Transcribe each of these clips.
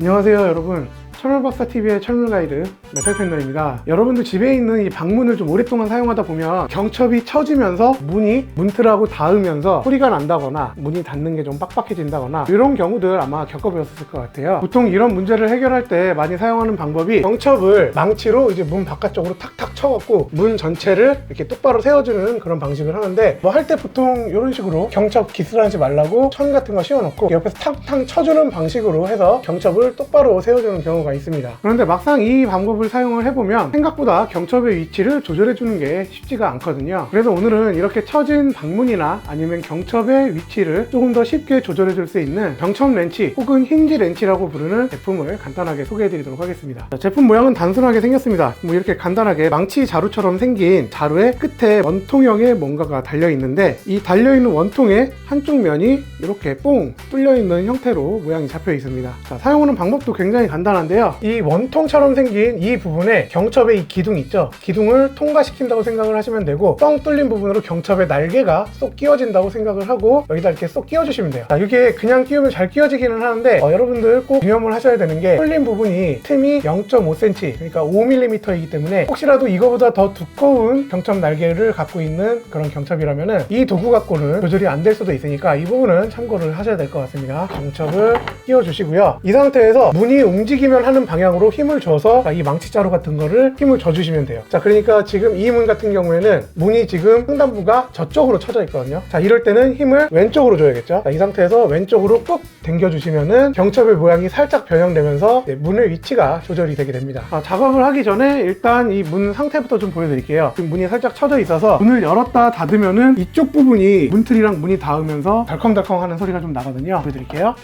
안녕하세요 여러분. 철물박사TV의 철물가이드 메탈팬더입니다. 여러분들 집에 있는 이 방문을 좀 오랫동안 사용하다 보면 경첩이 처지면서 문이 문틀하고 닿으면서 소리가 난다거나 문이 닫는 게 좀 빡빡해진다거나 이런 경우들 아마 겪어보셨을 것 같아요. 보통 이런 문제를 해결할 때 많이 사용하는 방법이 경첩을 망치로 이제 문 바깥쪽으로 탁탁 쳐갖고 문 전체를 이렇게 똑바로 세워주는 그런 방식을 하는데 뭐 할 때 보통 이런 식으로 경첩 기스하지 말라고 천 같은 거 씌워놓고 옆에서 탕탕 쳐주는 방식으로 해서 경첩을 똑바로 세워주는 경우가 있습니다. 그런데 막상 이 방법을 사용을 해보면 생각보다 경첩의 위치를 조절해주는 게 쉽지가 않거든요. 그래서 오늘은 이렇게 쳐진 방문이나 아니면 경첩의 위치를 조금 더 쉽게 조절해줄 수 있는 경첩 렌치 혹은 힌지 렌치라고 부르는 제품을 간단하게 소개해드리도록 하겠습니다. 자, 제품 모양은 단순하게 생겼습니다. 뭐 이렇게 간단하게 망치 자루처럼 생긴 자루의 끝에 원통형의 뭔가가 달려 있는데 이 달려 있는 원통의 한쪽 면이 이렇게 뽕 뚫려 있는 형태로 모양이 잡혀 있습니다. 자, 사용하는 방법도 굉장히 간단한데요. 이 원통처럼 생긴 이 부분에 경첩의 이 기둥 있죠? 기둥을 통과시킨다고 생각을 하시면 되고 뻥 뚫린 부분으로 경첩의 날개가 쏙 끼워진다고 생각을 하고 여기다 이렇게 쏙 끼워주시면 돼요. 자, 이게 그냥 끼우면 잘 끼워지기는 하는데 어, 여러분들 꼭 유념을 하셔야 되는 게 뚫린 부분이 틈이 0.5cm 그러니까 5mm이기 때문에 혹시라도 이 거보다 더 두꺼운 경첩 날개를 갖고 있는 그런 경첩이라면은 이 도구 갖고는 조절이 안 될 수도 있으니까 이 부분은 참고를 하셔야 될 것 같습니다. 경첩을 끼워주시고요. 이 상태에서 문이 움직이면 하는 방향으로 힘을 줘서 자, 이 망치자루 같은 거를 힘을 줘주시면 돼요. 자, 그러니까 지금 이 문 같은 경우에는 문이 지금 횡단부가 저쪽으로 쳐져 있거든요. 자, 이럴 때는 힘을 왼쪽으로 줘야겠죠. 자, 이 상태에서 왼쪽으로 꾹 당겨주시면은 경첩의 모양이 살짝 변형되면서 네, 문의 위치가 조절이 되게 됩니다. 아, 작업을 하기 전에 일단 이 문 상 태부터 좀 보여드릴게요. 지금 문이 살짝 쳐져 있어서 문을 열었다 닫으면은 이쪽 부분이 문틀이랑 문이 닿으면서 덜컹덜컹 하는 소리가 좀 나거든요. 보여드릴게요.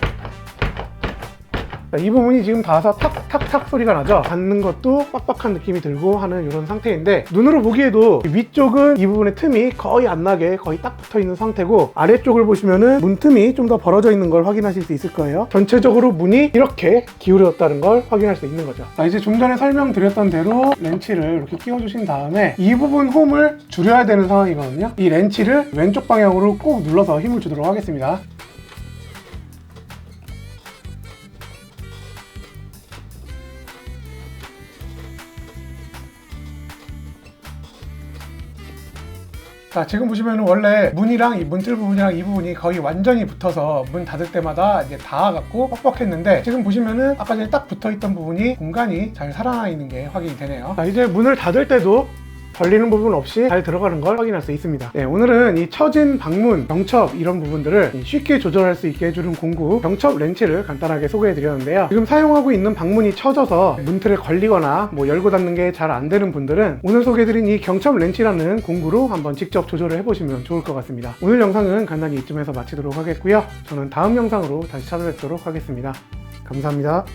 자, 이 부분이 지금 닿아서 탁탁탁 소리가 나죠? 닿는 것도 빡빡한 느낌이 들고 하는 이런 상태인데 눈으로 보기에도 위쪽은 이 부분의 틈이 거의 안 나게 거의 딱 붙어 있는 상태고 아래쪽을 보시면은 문 틈이 좀 더 벌어져 있는 걸 확인하실 수 있을 거예요. 전체적으로 문이 이렇게 기울어졌다는 걸 확인할 수 있는 거죠. 자, 이제 좀 전에 설명드렸던 대로 렌치를 이렇게 끼워 주신 다음에 이 부분 홈을 줄여야 되는 상황이거든요. 이 렌치를 왼쪽 방향으로 꾹 눌러서 힘을 주도록 하겠습니다 자 지금 보시면 원래 문이랑 이 문틀 부분이랑 이 부분이 거의 완전히 붙어서 문 닫을 때마다 이제 닿아갖고 뻑뻑했는데 지금 보시면은 아까 전에 딱 붙어있던 부분이 공간이 잘 살아나 있는 게 확인이 되네요. 자 이제 문을 닫을 때도 걸리는 부분 없이 잘 들어가는 걸 확인할 수 있습니다. 네, 오늘은 이 처진 방문, 경첩 이런 부분들을 쉽게 조절할 수 있게 해주는 공구 경첩 렌치를 간단하게 소개해 드렸는데요. 지금 사용하고 있는 방문이 처져서 문틀에 걸리거나 뭐 열고 닫는 게 잘 안 되는 분들은 오늘 소개해 드린 이 경첩 렌치라는 공구로 한번 직접 조절을 해보시면 좋을 것 같습니다. 오늘 영상은 간단히 이쯤에서 마치도록 하겠고요. 저는 다음 영상으로 다시 찾아뵙도록 하겠습니다. 감사합니다.